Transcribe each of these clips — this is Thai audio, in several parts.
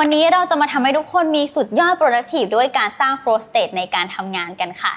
วันนี้เราจะมาทำให้ทุกคนมีสุดยอด productive ด้วยการสร้าง flow state ในการทำงานกันค่ะ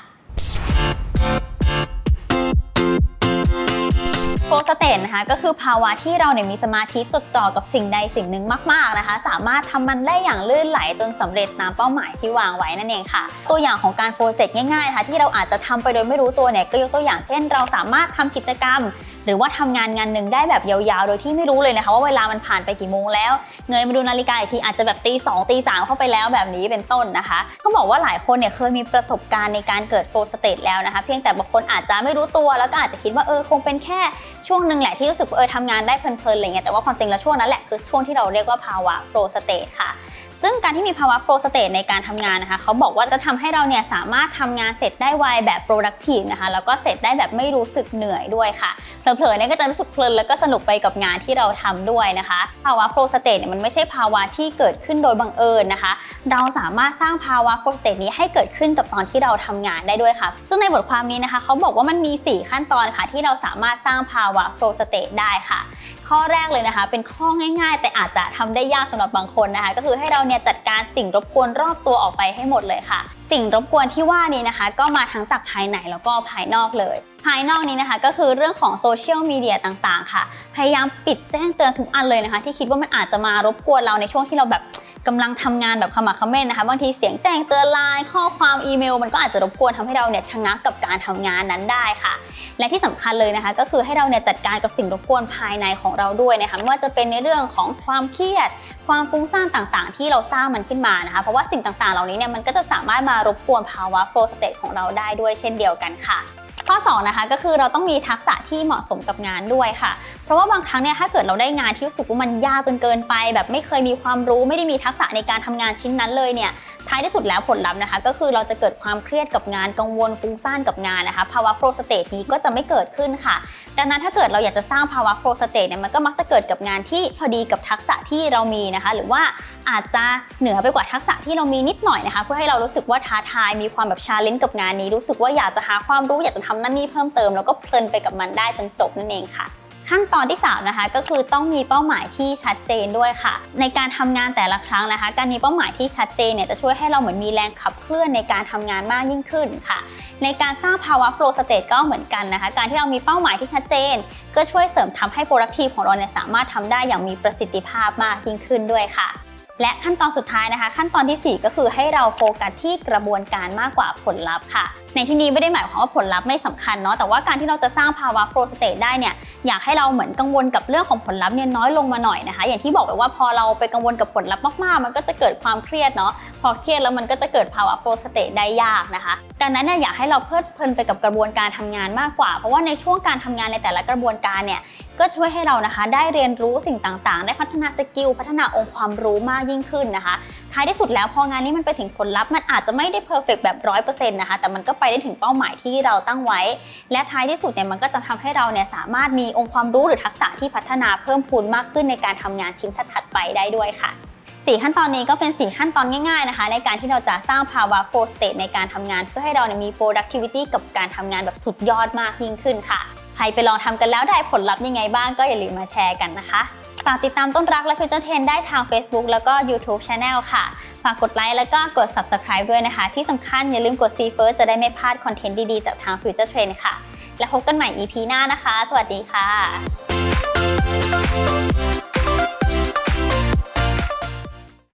flow state นะคะก็คือภาวะที่เราเนี่ยมีสมาธิจดจ่อกับสิ่งใดสิ่งหนึ่งมาก ๆนะคะ สามารถทำมันได้อย่างลื่นไหลจนสำเร็จตามเป้าหมายที่วางไว้นั่นเองค่ะ ตัวอย่างของการ flow state ง่ายๆนะคะที่เราอาจจะทำไปโดยไม่รู้ตัวเนี่ยก็ยกตัวอย่างเช่น เราสามารถทำกิจกรรม หรือว่าทำงานงานหนึ่งได้แบบยาวๆ โดยที่ไม่รู้เลยนะคะว่าเวลามันผ่านไปกี่โมงแล้วเงยมาดูนาฬิกาอีกทีอาจจะแบบตีสองตีสามเข้าไปแล้วแบบนี้เป็นต้นนะคะเขาบอกว่าหลายคนเนี่ยเคยมีประสบการณ์ในการเกิดโฟลสเตทแล้วนะคะเพียงแต่บางคนอาจจะไม่รู้ตัวแล้วก็อาจจะคิดว่าเออคงเป็นแค่ช่วงหนึ่งแหละที่รู้สึกว่าเออทำงานได้เพลินๆอะไรเงี้ยแต่ว่าความจริงแล้วช่วงนั้นแหละคือช่วงที่เราเรียกว่าภาวะโฟลสเตทค่ะ ซึ่งการที่มีภาวะ flow state ในการทำงานนะคะเขาบอกว่าจะทำให้เราเนี่ยสามารถทำงานเสร็จได้ไวแบบ productive นะคะแล้วก็เสร็จได้แบบไม่รู้สึกเหนื่อยด้วยค่ะเผลอๆเนี่ยก็จะรู้สึกเพลินแล้วก็สนุกไปกับงานที่เราทำด้วยนะคะ ภาวะ flow state เนี่ยมันไม่ใช่ภาวะที่เกิดขึ้นโดยบังเอิญนะคะ เราสามารถสร้างภาวะ flow state นี้ให้เกิดขึ้นกับตอนที่เราทำงานได้ด้วยค่ะ ซึ่งในบทความนี้นะคะเขาบอกว่ามันมี 4 ขั้นตอนค่ะ ที่เราสามารถสร้างภาวะ flow state ได้ค่ะ ข้อแรกเลยนะคะ เป็นข้อง่าย ๆ แต่อาจจะทำได้ยากสำหรับบางคนนะคะ ก็คือให้เราเนี่ยจัดการสิ่งรบกวนรอบตัวออกไปให้หมดเลยค่ะ สิ่งรบกวนที่ว่านี้นะคะ ก็มาทั้งจากภายในแล้วก็ภายนอกเลยภายนอกนี้นะคะก็คือเรื่องของโซเชียลมีเดียต่างๆ ค่ะ พยายามปิดแจ้งเตือนทุกอันเลยนะคะ ที่คิดว่ามันอาจจะมารบกวนเราในช่วงที่เราแบบ กำลังทำงานแบบขมักขม้นนะคะ บางทีเสียงแจ้งเตือนไลน์ข้อความอีเมล มันก็อาจจะรบกวนทำให้เราเนี่ยชะงักกับการทำงานนั้นได้ค่ะ และที่สำคัญเลยนะคะ ก็คือให้เราเนี่ยจัดการกับสิ่งรบกวนภายในของเราด้วยนะคะไม่ว่าจะเป็นในเรื่องของความเครียด ความฟุ้งซ่านต่างๆ ที่เราสร้างมันขึ้นมานะคะ เพราะว่าสิ่งต่างๆ เหล่านี้เนี่ยมันก็จะสามารถมารบกวนภาวะ flow state ของเราได้ด้วยเช่นเดียวกันค่ะ ข้อ2นะคะก็คือเราต้องมีทักษะที่เหมาะสมกับงานด้วยค่ะ เพราะว่าบางครั้งเนี่ยถ้าเกิดเราได้งานที่รู้สึกว่ามันยากจนเกินไป แบบไม่เคยมีความรู้ไม่ได้มีทักษะในการทำงานชิ้นนั้นเลยเนี่ยท้ายที่สุดแล้วผลลัพธ์นะคะ ก็คือเราจะเกิดความเครียดกับงานกังวลฟุ้งซ่านกับงานนะคะ ภาวะ flow state นี้ก็จะไม่เกิดขึ้นค่ะ ดังนั้นถ้าเกิดเราอยากจะสร้างภาวะ flow state เนี่ยมันก็มักจะเกิดกับงานที่พอดีกับทักษะที่เรามีนะคะ หรือว่า อาจจะเหนือไปกว่าทักษะที่เรามีนิดหน่อยนะคะ เพื่อให้เรารู้สึกว่าท้าทายมีความแบบชาเลนจ์กับงานนี้ รู้สึกว่าอยากจะหาความรู้อยากจะทำนั่นนี่เพิ่มเติมแล้วก็เพลินไปกับมันได้จนจบนั่นเองค่ะขั้นตอนที่ 3 นะคะก็คือต้องมีเป้าหมายที่ชัดเจนด้วยค่ะ ในการทำงานแต่ละครั้งนะคะ การมีเป้าหมายที่ชัดเจนเนี่ยจะช่วยให้เราเหมือนมีแรงขับเคลื่อนในการทำงานมากยิ่งขึ้นค่ะ ในการสร้างภาวะ flow state ก็เหมือนกันนะคะ การที่เรามีเป้าหมายที่ชัดเจน ก็ช่วยเสริมทำให้ productive ของเราเนี่ยสามารถทำได้อย่างมีประสิทธิภาพมากยิ่งขึ้นด้วยค่ะ และขั้นตอนสุดท้ายนะคะ ขั้นตอนทีสี่ 4 ก็คือให้เราโฟกัสที่กระบวนการมากกว่าผลลัพธ์ค่ะ ในที่นี้ไม่ได้หมายความว่าผลลัพธ์ไม่สำคัญเนาะแต่ว่าการที่เราจะสร้างภาวะโฟร์สเตทได้เนี่ยอยากให้เราเหมือนกังวลกับเรื่องของผลลัพธ์เนี่ยน้อยลงมาหน่อยนะคะ อย่างที่บอกไปว่าพอเราไปกังวลกับผลลัพธ์มากๆ มันก็จะเกิดความเครียดเนาะพอเครียดแล้วมันก็จะเกิดภาวะ flow state ได้ยากนะคะ ดังนั้นเนี่ยอยากให้เราเพลิดเพลินไปกับกระบวนการทำงานมากกว่า เพราะว่าในช่วงการทำงานในแต่ละกระบวนการเนี่ยก็ช่วยให้เรานะคะ ได้เรียนรู้สิ่งต่างๆ ได้พัฒนาสกิลพัฒนาองค์ความรู้มากยิ่งขึ้นนะคะ ท้ายที่สุดแล้วพองานนี้มันไปถึงผลลัพธ์มันอาจจะไม่ได้เพอร์เฟกแบบร้อยเปอร์เซ็นต์นะคะ แต่มันก็ไปได้ถึงเป้าหมายที่เราตั้งไว้ และท้ายที่สุดเนี่ยมันก็จะทำให้เราเนี่ยสามารถมีองค์ความรู้หรือทักษะที่พัฒนาเพิ่มพูนมากขึ้นในการทำงานชิ้นถัดๆไปได้ด้วยค่ะ 4 ขั้นตอนนี้ก็เป็น 4 ขั้นตอนง่ายๆนะคะ ในการที่เราจะสร้างภาวะ flow state ในการทำงาน เพื่อให้เรามี productivity กับการทำงานแบบสุดยอดมากยิ่งขึ้นค่ะ ใครไปลองทำกันแล้วได้ผลลัพธ์ยังไงบ้างก็อย่าลืมมาแชร์กันนะคะฝากติดตามต้นรักและ Future Trend ได้ทาง Facebook แล้วก็ YouTube Channel ค่ะ ฝากกดไลค์แล้วก็กด Subscribe ด้วยนะคะ ที่สำคัญอย่าลืมกด See First จะได้ไม่พลาดคอนเทนต์ดี ๆ จากทาง Future Trend ค่ะ แล้วพบกันใหม่ EP หน้านะคะ สวัสดีค่ะ